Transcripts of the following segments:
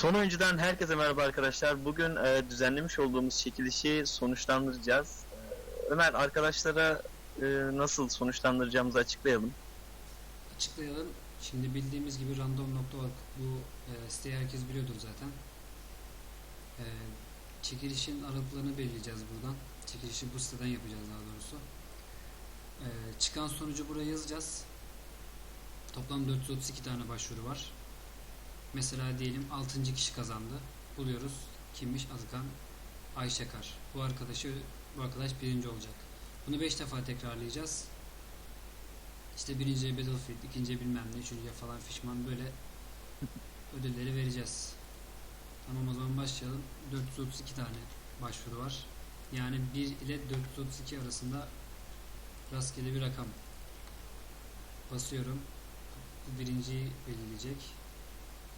Son oyuncudan herkese merhaba arkadaşlar. Bugün e, düzenlemiş olduğumuz çekilişi sonuçlandıracağız. E, Ömer arkadaşlara e, nasıl sonuçlandıracağımızı açıklayalım. Açıklayalım. Şimdi bildiğimiz gibi random.org bu e, siteyi herkes biliyordur zaten. E, çekilişin aralıklarını belirleyeceğiz buradan. Çekilişi bu siteden yapacağız daha doğrusu. E, çıkan sonucu buraya yazacağız. Toplam 432 tane başvuru var. Mesela diyelim 6. kişi kazandı. Buluyoruz. Kimmiş? Azıkan Ayşekar. Bu arkadaşı bu arkadaş birinci olacak. Bunu 5 defa tekrarlayacağız. İşte birinciye Battlefield, ikinciye bilmem ne, üçüncüye falan fişman böyle ödülleri vereceğiz. Tamam o zaman başlayalım. 432 tane başvuru var. Yani 1 ile 432 arasında rastgele bir rakam. Basıyorum. Birinciyi belirleyecek.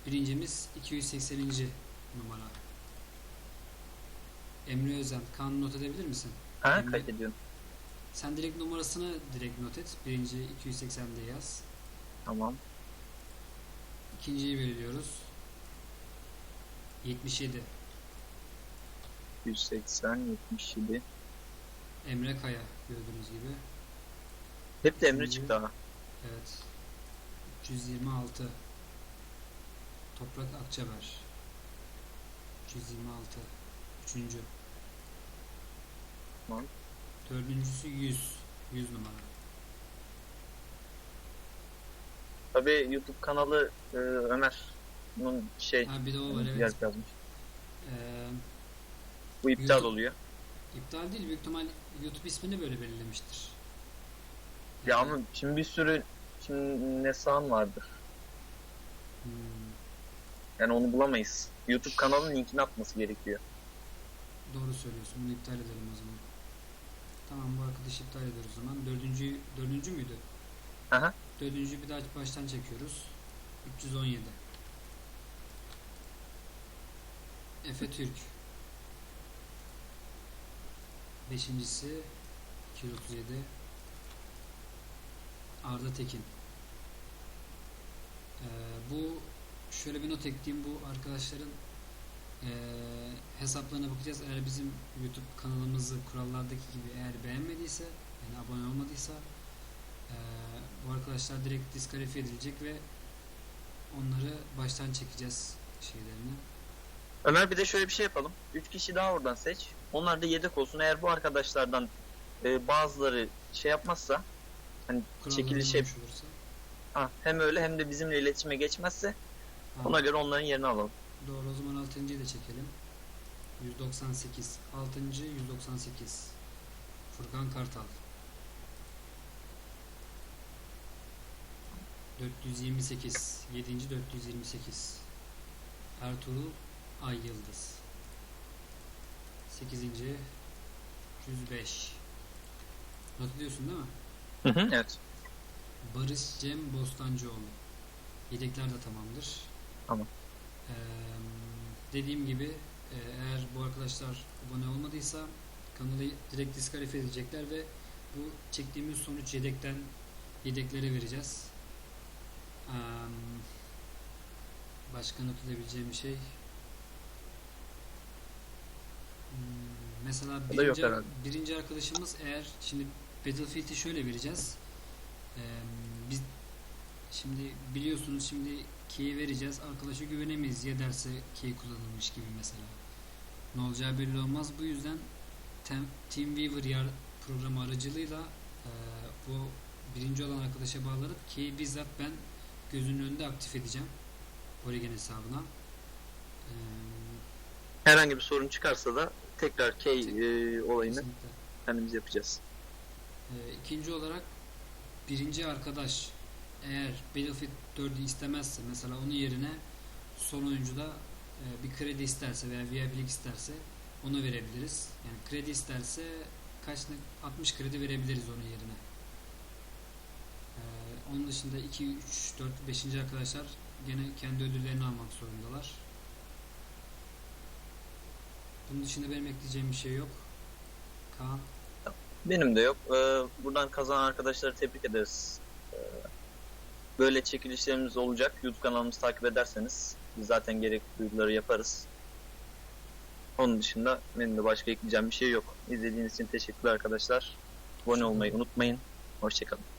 Birincimiz 280. numara. Emre Özen. Kaan not edebilir misin? Ha Emre. kaydediyorum. Sen direkt numarasını direkt not et. Birinci 280 diye yaz. Tamam. İkinciyi belirliyoruz. 77. 180, 77. Emre Kaya gördüğünüz gibi. Hep de Emre çıktı ha. Evet. 326. Toprak Akçaber. 326. Üçüncü. Tamam. Dördüncüsü 100. 100 numara. Tabii YouTube kanalı e, Ömer. Bunun şey Ha bir de o var yer evet. yazmış. Ee, Bu iptal YouTube- oluyor. iptal değil büyük ihtimal YouTube ismini böyle belirlemiştir. Ya ama şimdi bir sürü şimdi Nesan vardır. Hmm. Yani onu bulamayız. YouTube kanalının linkini atması gerekiyor. Doğru söylüyorsun. Bunu iptal edelim o zaman. Tamam bu arkadaşı iptal ediyoruz o zaman. Dördüncü, dördüncü müydü? Aha. Dördüncü bir daha baştan çekiyoruz. 317. Efe Türk. Beşincisi 237. Arda Tekin. Ee, bu şöyle bir not ekleyeyim bu arkadaşların ee, hesaplarına bakacağız. Eğer bizim YouTube kanalımızı kurallardaki gibi eğer beğenmediyse yani abone olmadıysa ee, bu arkadaşlar direkt diskalifiye edilecek ve onları baştan çekeceğiz şeylerini. Ömer bir de şöyle bir şey yapalım. 3 kişi daha oradan seç. Onlar da yedek olsun. Eğer bu arkadaşlardan e, bazıları şey yapmazsa hani uymuş olursa. ha, hem öyle hem de bizimle iletişime geçmezse ona göre onların yerini alalım. Doğru o zaman 6.yı da çekelim. 198. 6. 198. Furkan Kartal. 428. 7. 428. Ertuğrul Ay Yıldız. 8. 105. Not ediyorsun değil mi? Hı hı, evet. Barış Cem Bostancıoğlu. Yedekler de tamamdır. Tamam. Ee, dediğim gibi eğer bu arkadaşlar abone olmadıysa kanalı direkt diskalifiye edecekler ve bu çektiğimiz sonuç yedekten yedeklere vereceğiz. Ee, başka not edebileceğim bir şey. Hmm, Mesela birinci, birinci arkadaşımız eğer şimdi Battlefield'i şöyle vereceğiz. Ee, biz şimdi biliyorsunuz şimdi key vereceğiz. Arkadaşa güvenemeyiz ya derse key kullanılmış gibi mesela. Ne olacağı belli olmaz. Bu yüzden TeamViewer yar programı aracılığıyla e, bu birinci olan arkadaşa bağlanıp key'i bizzat ben gözünün önünde aktif edeceğim. Origen hesabına. Ee, Herhangi bir sorun çıkarsa da tekrar key e, olayını kesinlikle. kendimiz yapacağız. Ee, ikinci olarak birinci arkadaş eğer Battlefield 4'ü istemezse mesela onun yerine son oyuncuda e, bir kredi isterse veya VIP'lik isterse ona verebiliriz. Yani kredi isterse kaç ne- 60 kredi verebiliriz onun yerine. Ee, onun dışında 2, 3, 4, 5. arkadaşlar gene kendi ödüllerini almak zorundalar. Bunun dışında benim ekleyeceğim bir şey yok. Kaan. Benim de yok. Ee, buradan kazanan arkadaşları tebrik ederiz. Böyle çekilişlerimiz olacak. YouTube kanalımızı takip ederseniz Biz zaten gerekli duyuruları yaparız. Onun dışında benim de başka ekleyeceğim bir şey yok. İzlediğiniz için teşekkürler arkadaşlar. Abone olmayı unutmayın. Hoşçakalın.